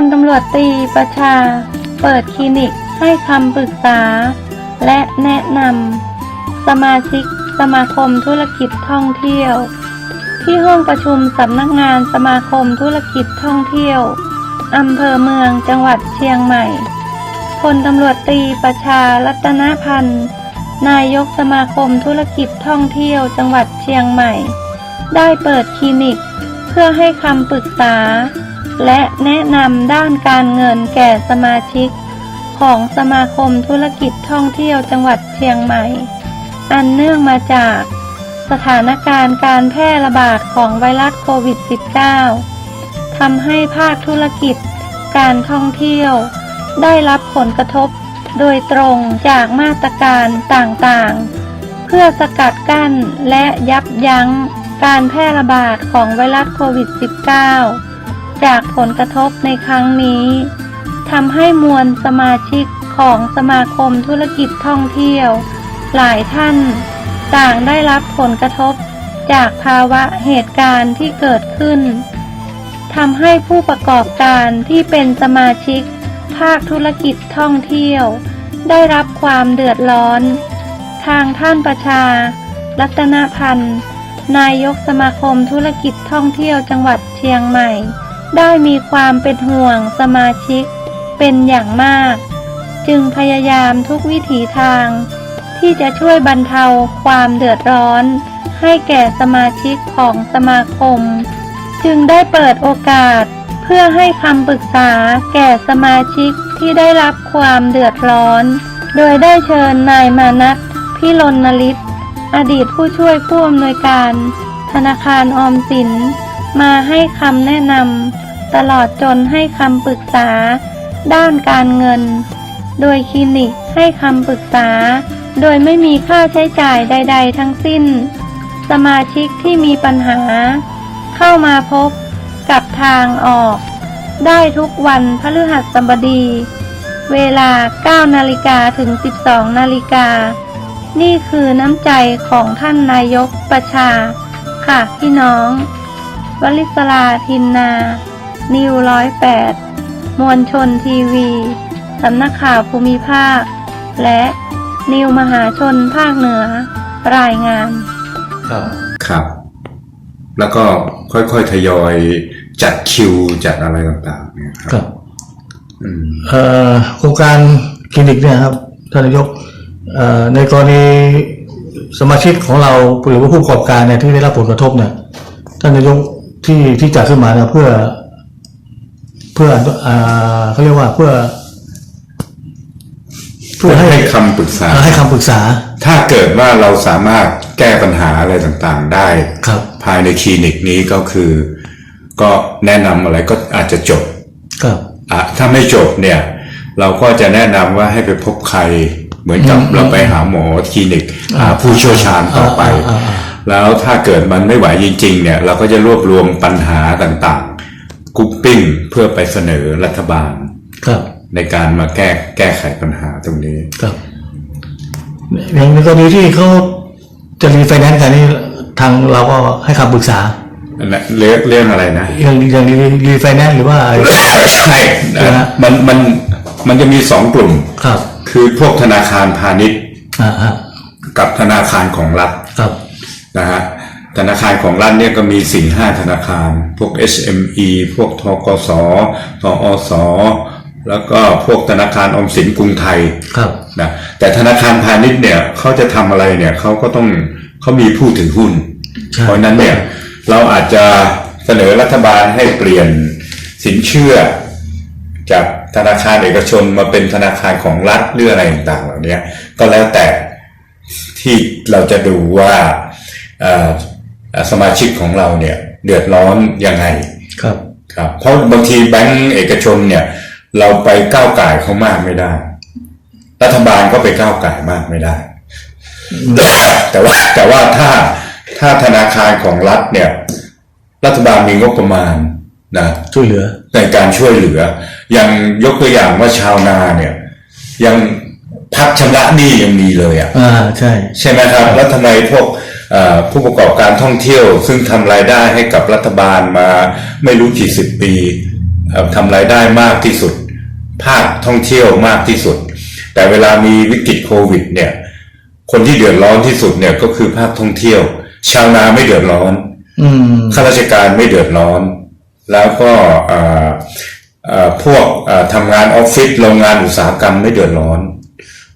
ลตำรวจตีประชา เปิดคลินิกให้คำปรึกษา และแนะนำสมาชิกสมาคมธุรกิจท่องเที่ยว ที่ห้องประชุมสำนักงานสมาคมธุรกิจท่องเที่ยวอำเภอเมืองจังหวัดเชียงใหม่พลตำรวจตีประชารัตนพันธ์นายกสมาคมธุรกิจท่องเที่ยวจังหวัดเชียงใหม่ ได้เปิดคลินิก เพื่อให้คำปรึกษา และแนะนำด้านการเงินแก่สมาชิก ของสมาคมธุรกิจท่องเที่ยวจังหวัดเชียงใหม่ อันเนื่องมาจาก สถานการณ์การแพร่ระบาดของไวรัสโควิด -19 ทำให้ภาคธุรกิจ การท่องเที่ยว ได้รับผลกระทบโดยตรงจากมาตรการต่างๆ เพื่อสกัดกั้นและยับยั้งการแพร่ระบาดของไวรัสโควิด -19 จากผลกระทบในครั้งนี้ทำให้มวลสมาชิกของสมาคมธุรกิจท่องเที่ยว หลายท่านต่างได้รับผลกระทบจากภาวะเหตุการณ์ที่เกิดขึ้นทำให้ผู้ประกอบการที่เป็นสมาชิก ภาคธุรกิจท่องเที่ยว ได้รับความเดือดร้อน ทางท่านประชา รัตนพันธ์ นายกสมาคมธุรกิจท่องเที่ยวจังหวัดเชียงใหม่ ได้มีความเป็นห่วงสมาชิกเป็นอย่างมาก จึงพยายามทุกวิถีทาง ที่จะช่วยบรรเทาความเดือดร้อน ให้แก่สมาชิกของสมาคม จึงได้เปิดโอกาสเพื่อให้คำปรึกษาแก่สมาชิกที่ได้รับความเดือดร้อน โดยได้เชิญนายมานัทพิรณลิศอดีตผู้ช่วยผู้อำนวยการ ธนาคารออมสิน มาให้คำแนะนำตลอดจนให้คำปรึกษา ด้านการเงิน โดยคลินิกให้คำปรึกษา โดยไม่มีค่าใช้จ่ายใด ๆ ทั้งสิ้น สมาชิกที่มีปัญหา เข้ามาพบกับทางออก ได้ทุกวันพฤหัสบดี เวลา 9 นาฬิกาถึง 12 นาฬิกา นี่คือน้ำใจของท่านนายกประชา ค่ะพี่น้อง วลิศลาทินนา นิวร้อยแปดมวลชนทีวีสำนักข่าวภูมิภาค และนิวมหาชนภาคเหนือ รายงานครับครับแล้วก็ค่อยๆ ทยอยจัดคิวจัดอะไรต่างๆเนี่ยคครับรับอืมเอ่อโครงการคลินิกเนี่ยครับท่านนายกเอ่อในกรณีสมาชิกของเราหรือว่าผู้ประกอบการเนี่ยที่ได้รับผลกระทบเนี่ยท่านนายก ที่ที่จัดขึ้นมาเนี่ยเพื่อ เพื่ออ่าเขาเรียกว่าเพื่อ เพื่อให้ให้คำปรึกษาให้คำปรึกษา ถ้าเกิดว่าเราสามารถแก้ปัญหาอะไรต่างๆ ได้ครับ ภายในคลินิกนี้ก็คือ ก็แนะนำอะไรก็อาจจะจบครับอะถ้าไม่จบเนี่ย เราก็จะแนะนำว่าให้ไปพบใครเหมือนกับเราไปหาหมอคลินิกหาผู้เชี่ยวชาญต่อไปอ่าอ่าอ่า แล้วถ้าเกิดมันไม่ไหวจริงๆเนี่ยเราก็จะรวบรวมปัญหาต่างๆกรุ๊ปปิ้งเพื่อไปเสนอรัฐบาลครับ ในการมาแก้แก้ไขปัญหาตรงนี้ครับอย่างในกรณีที่เขาจะรีไฟแนนซ์กันนี่ทางเราก็ให้คำปรึกษาอันนั้นเรื่องเรื่องอะไรนะอย่างอย่างรีไฟแนนซ์หรือว่าใช่นะมันมันมันจะมีสองกลุ่มครับ คือพวกธนาคารพาณิชย์อ่าฮะกับธนาคารของรัฐครับ นะฮะธนาคารของรัฐเนี่ยก็มีสี่ห้าธนาคาร พวก SME พวกทกสทอสแล้วก็พวกธนาคารออมสินกรุงไทยครับนะแต่ธนาคารพาณิชย์เนี่ยเขาจะทำอะไรเนี่ยเขาก็ต้องเขามีผู้ถือหุ้นใช่เพราะฉะนั้นเนี่ยเราอาจจะเสนอรัฐบาลให้เปลี่ยนสินเชื่อ จากธนาคารเอกชนมาเป็นธนาคารของรัฐหรืออะไรต่างๆเหล่านี้ก็แล้วแต่ที่เราจะดูว่าเอ่อ สมาชิกของเราเนี่ยเดือดร้อนยังไงครับครับ เพราะบางทีแบงก์เอกชนเนี่ย เราไปก้าวไก่ายเขามากไม่ได้ รัฐบาลก็ไปก้าวไก่ายมากไม่ได้ แต่ว่าแต่ว่าถ้าถ้าธนาคารของรัฐเนี่ย รัฐบาลมีงบประมาณนะช่วยเหลือในการช่วยเหลืออย่างยกตัวอย่างว่าชาวนาเนี่ย ยังพักชำระหนี้ยังมีเลยอะอ่าใช่ ใช่ไหมครับ แล้วทำไมพวกเอ่อ ผู้ประกอบการท่องเที่ยว ซึ่งทำรายได้ให้กับรัฐบาลมาไม่รู้กี่สิบปีอ่อทำรายได้มากที่สุด ภาคท่องเที่ยวมากที่สุด แต่เวลามีวิกฤตโควิดเนี่ยคนที่เดือดร้อนที่สุดเนี่ยก็คือภาคท่องเที่ยว ชาวนาไม่เดือดร้อนอืมข้าราชการไม่เดือดร้อน แล้วก็เอ่อเอ่อพวกเอ่อทำงานออฟฟิศโรงงานอุตสาหกรรมไม่เดือดร้อน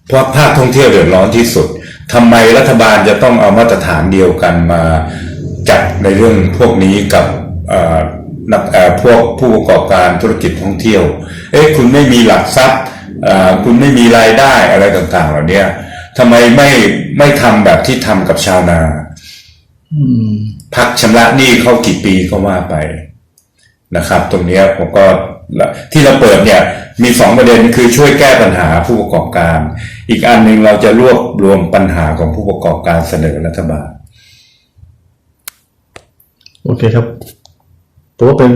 เพราะภาคท่องเที่ยวเดือดร้อนที่สุด ทำไมรัฐบาลจะต้องเอามาตรฐานเดียวกันมาจัดในเรื่องพวกนี้กับนักพวกผู้ประกอบการธุรกิจท่องเที่ยว เอ๊ะคุณไม่มีหลักทรัพย์คุณไม่มีรายได้อะไรต่างๆ เหล่านี้ทำไมไม่ไม่ทำแบบที่ทำกับชาวนาพักชำระหนี้เขากี่ปีก็ว่าไปนะครับ ตรงนี้ผมก็ที่เราเปิดเนี่ยมีสองประเด็นคือช่วยแก้ปัญหาผู้ประกอบการ อีกอันหนึ่งเราจะรวบรวมปัญหาของผู้ประกอบการเสนอรัฐบาล โอเคครับผมว่าเป็น